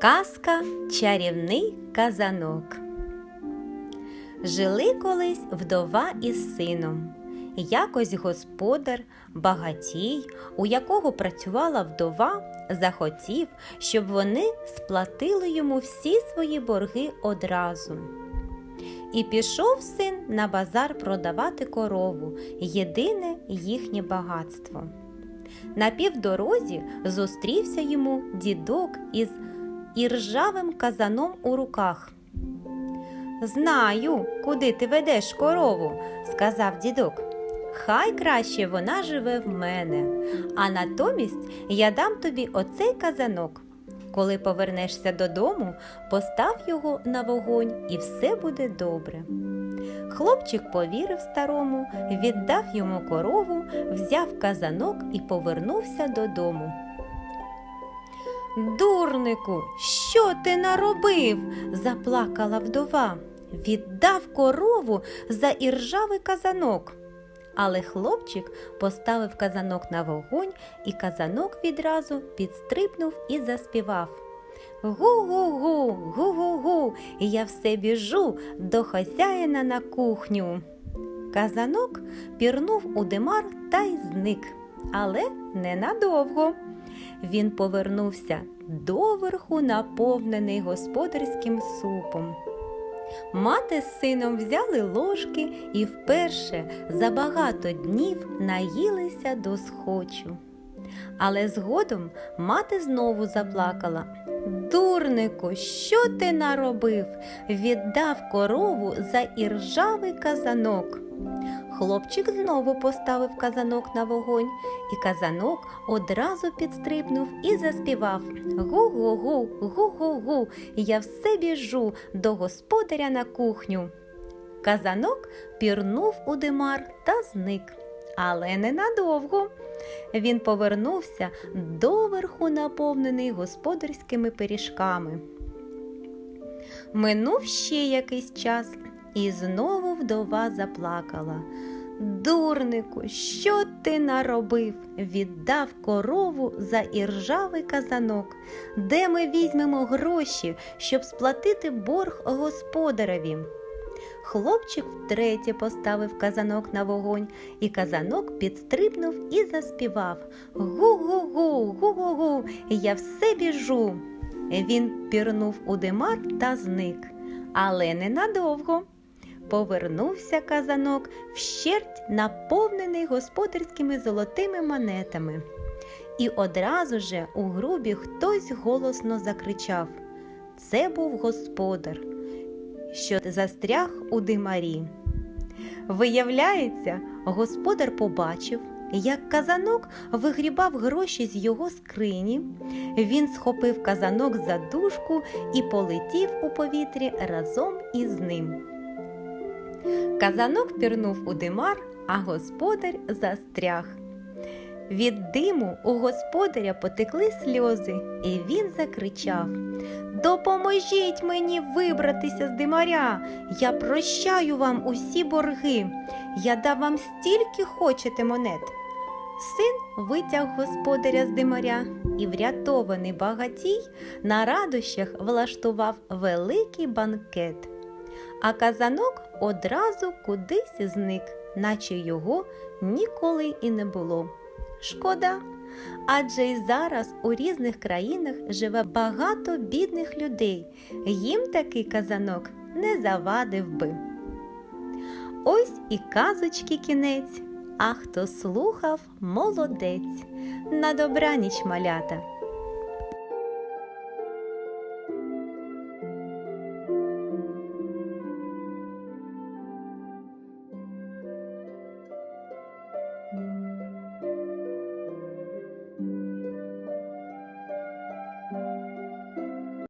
Казка Чарівний казанок. Жили колись вдова із сином. Якось господар, багатій, у якого працювала вдова, захотів, щоб вони сплатили йому всі свої борги одразу. І пішов син на базар продавати корову, єдине їхнє багатство. На півдорозі зустрівся йому дідок із іржавим казаном у руках. Знаю, куди ти ведеш корову, сказав дідок. Хай краще вона живе в мене, а натомість я дам тобі оцей казанок. Коли повернешся додому, постав його на вогонь і все буде добре. Хлопчик повірив старому, віддав йому корову, взяв казанок і повернувся додому. Дурнику, що ти наробив? заплакала вдова. Віддав корову за іржавий казанок. Але хлопчик поставив казанок на вогонь, і казанок відразу підстрибнув і заспівав. Гу-гу-гу, гу-гу-гу, я все біжу до хазяїна на кухню. Казанок пірнув у димар та й зник, але ненадовго. Він повернувся доверху, наповнений господарським супом. Мати з сином взяли ложки і вперше за багато днів наїлися до схочу. Але згодом мати знову заплакала. Дурнику, що ти наробив? Віддав корову за іржавий казанок. Хлопчик знову поставив казанок на вогонь, і казанок одразу підстрибнув і заспівав Гу-гу-гу, гу-гу-гу, я все біжу до господаря на кухню. Казанок пірнув у димар та зник, але ненадовго. Він повернувся доверху наповнений господарськими пиріжками. Минув ще якийсь час, і знову вдова заплакала. Дурнику, що ти наробив? Віддав корову за іржавий казанок. Де ми візьмемо гроші, щоб сплатити борг господареві? Хлопчик втретє поставив казанок на вогонь, і казанок підстрибнув і заспівав Гу-гу-гу, гу-гу-гу, я все біжу. Він пірнув у димар та зник, але ненадовго. Повернувся казанок вщерть наповнений господарськими золотими монетами. І одразу же у грубі хтось голосно закричав Це був господар, що застряг у димарі. Виявляється, господар побачив, як казанок вигрібав гроші з його скрині. Він схопив казанок за дужку і полетів у повітрі разом із ним. Казанок пірнув у димар, а господар застряг. Від диму у господаря потекли сльози, і він закричав Допоможіть мені вибратися з димаря. Я прощаю вам усі борги. Я дав вам стільки хочете монет. Син витяг господаря з димаря і, врятований багатій, на радощах влаштував великий банкет. А казанок одразу кудись зник, наче його ніколи і не було. Шкода, адже й зараз у різних країнах живе багато бідних людей. Їм такий казанок не завадив би. Ось і казочки кінець, а хто слухав, молодець. На добраніч малята.